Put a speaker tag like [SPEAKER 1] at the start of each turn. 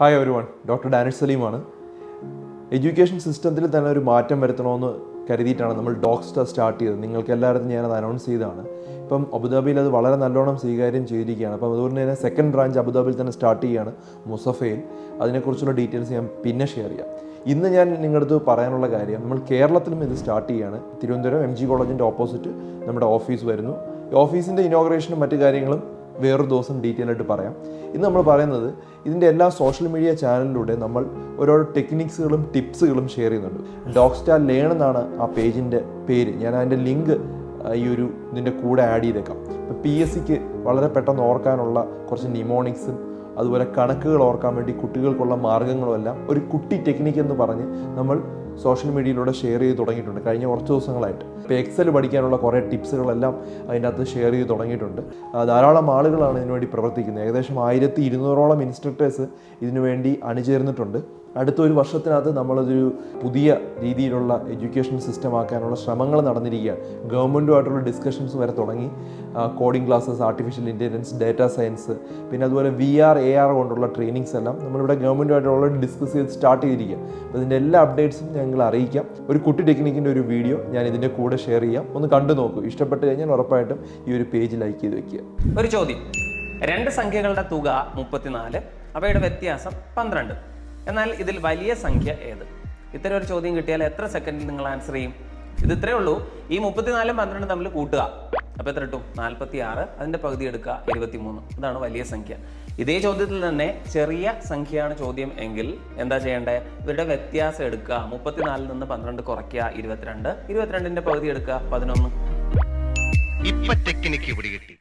[SPEAKER 1] Hi everyone doctor Danish സലീമാണ് education സിസ്റ്റത്തിൽ തന്നെ ഒരു മാറ്റം വരുത്തണമെന്ന് കരുതിയിട്ടാണ് നമ്മൾ ഡോക്സ്റ്റർ സ്റ്റാർട്ട് ചെയ്തത്. നിങ്ങൾക്ക് എല്ലായിടത്തും ഞാനത് അനൗൺസ് ചെയ്തതാണ്. ഇപ്പം അബുദാബിയിൽ അത് വളരെ നല്ലോണം സ്വീകാര്യം ചെയ്തിരിക്കുകയാണ്. അപ്പം അതുകൊണ്ട് തന്നെ സെക്കൻഡ് ബ്രാഞ്ച് അബുദാബിയിൽ തന്നെ സ്റ്റാർട്ട് ചെയ്യുകയാണ് മുസഫയിൽ. അതിനെക്കുറിച്ചുള്ള ഡീറ്റെയിൽസ് ഞാൻ പിന്നെ ഷെയർ ചെയ്യാം. ഇന്ന് ഞാൻ നിങ്ങളുടെ അടുത്ത് പറയാനുള്ള കാര്യം നമ്മൾ കേരളത്തിലും ഇത് സ്റ്റാർട്ട് ചെയ്യുകയാണ് തിരുവനന്തപുരം എം ജി കോളേജിന്റെ ഓപ്പോസിറ്റ് നമ്മുടെ ഓഫീസ് വരുന്നു. ഓഫീസിന്റെ ഇനോഗ്രേഷനും മറ്റു കാര്യങ്ങളും വേറൊരു ദിവസം ഡീറ്റെയിൽ ആയിട്ട് പറയാം. ഇന്ന് നമ്മൾ പറയുന്നത് ഇതിന്റെ എല്ലാ സോഷ്യൽ മീഡിയ ചാനലിലൂടെ നമ്മൾ ഓരോ ടെക്നിക്സുകളും ടിപ്സുകളും ഷെയർ ചെയ്യുന്നുണ്ട്. ഡോഗ് സ്റ്റാർ ലേൺ എന്നാണ് ആ പേജിന്റെ പേര്. ഞാൻ അതിന്റെ ലിങ്ക് ഈ ഒരു ഇതിന്റെ കൂടെ ആഡ് ചെയ്തേക്കാം. ഇപ്പോൾ പി എസ് സിക്ക് വളരെ പെട്ടെന്ന് ഓർക്കാനുള്ള കുറച്ച് നിമോണിക്സും അതുപോലെ കണക്കുകൾ ഓർക്കാൻ വേണ്ടി കുട്ടികൾക്കുള്ള മാർഗങ്ങളും എല്ലാം ഒരു കുട്ടി ടെക്നിക്ക് എന്ന് പറഞ്ഞ് നമ്മൾ സോഷ്യൽ മീഡിയയിലൂടെ ഷെയർ ചെയ്ത് തുടങ്ങിയിട്ടുണ്ട്. കഴിഞ്ഞ കുറച്ച് ദിവസങ്ങളായിട്ട്. ഇപ്പോൾ എക്സൽ പഠിക്കാനുള്ള കുറേ ടിപ്സുകളെല്ലാം അതിന്റെ അകത്ത് ഷെയർ ചെയ്ത് തുടങ്ങിയിട്ടുണ്ട്. ധാരാളം ആളുകളാണ് ഇതിനുവേണ്ടി പ്രവർത്തിക്കുന്നത്. ഏകദേശം ആയിരത്തി ഇരുന്നൂറോളം ഇൻസ്ട്രക്ടേഴ്സ് ഇതിനുവേണ്ടി അണിചേർന്നിട്ടുണ്ട്. അടുത്ത ഒരു വർഷത്തിനകത്ത് നമ്മളതൊരു പുതിയ രീതിയിലുള്ള എഡ്യൂക്കേഷൻ സിസ്റ്റം ആക്കാനുള്ള ശ്രമങ്ങൾ നടന്നിരിക്കുകയാണ് ഗവൺമെന്റുമായിട്ടുള്ള ഡിസ്കഷൻസ് വരെ തുടങ്ങി. Coding classes artificial intelligence data science പിന്നെ അതുപോലെ വി ആർ എ ആർ കൊണ്ടുള്ള ട്രെയിനിങ്സ് എല്ലാം നമ്മളിവിടെ ഗവൺമെന്റുമായിട്ട് ഓൾറെഡി ഡിസ്കസ് ചെയ്ത് സ്റ്റാർട്ട് ചെയ്തിരിക്കുക. അപ്പോൾ ഇതിന്റെ എല്ലാ അപ്ഡേറ്റ്സും ഞങ്ങൾ അറിയിക്കാം. ഒരു കുട്ടി ടെക്നിക്കിന്റെ ഒരു വീഡിയോ ഞാൻ ഇതിന്റെ കൂടെ ഷെയർ ചെയ്യാം. ഒന്ന് കണ്ടു നോക്കൂ. ഇഷ്ടപ്പെട്ട് കഴിഞ്ഞാൽ ഉറപ്പായിട്ടും ഈ ഒരു പേജ് ലൈക്ക് ചെയ്ത് വെക്കുക.
[SPEAKER 2] ഒരു ചോദ്യം. രണ്ട് സംഖ്യകളുടെ തുക മുപ്പത്തിനാല്. അവയുടെ വ്യത്യാസം പന്ത്രണ്ട്. എന്നാൽ ഇതിൽ വലിയ സംഖ്യ ഏത്? ഇത്തരം ഒരു ചോദ്യം കിട്ടിയാൽ എത്ര സെക്കൻഡിൽ നിങ്ങൾ ആൻസർ ചെയ്യും? ഇത് ഇത്രയേ ഉള്ളൂ. ഈ മുപ്പത്തിനാലും പന്ത്രണ്ടും തമ്മിൽ കൂട്ടുക. അപ്പോൾ എത്ര കിട്ടും? നാൽപ്പത്തി ആറ് അതിന്റെ പകുതി എടുക്കുക ഇരുപത്തി മൂന്ന് ഇതാണ് വലിയ സംഖ്യ. ഇതേ ചോദ്യത്തിൽ തന്നെ ചെറിയ സംഖ്യയാണ് ചോദ്യം എങ്കിൽ എന്താ ചെയ്യേണ്ടത് ഇവരുടെ വ്യത്യാസം എടുക്കുക. മുപ്പത്തിനാലിൽ നിന്ന് പന്ത്രണ്ട് കുറയ്ക്കുക ഇരുപത്തിരണ്ട്. ഇരുപത്തിരണ്ടിന്റെ പകുതി എടുക്കുക പതിനൊന്ന്.
[SPEAKER 3] ഇപ്പൊ ടെക്നിക്ക് പിടികിട്ടി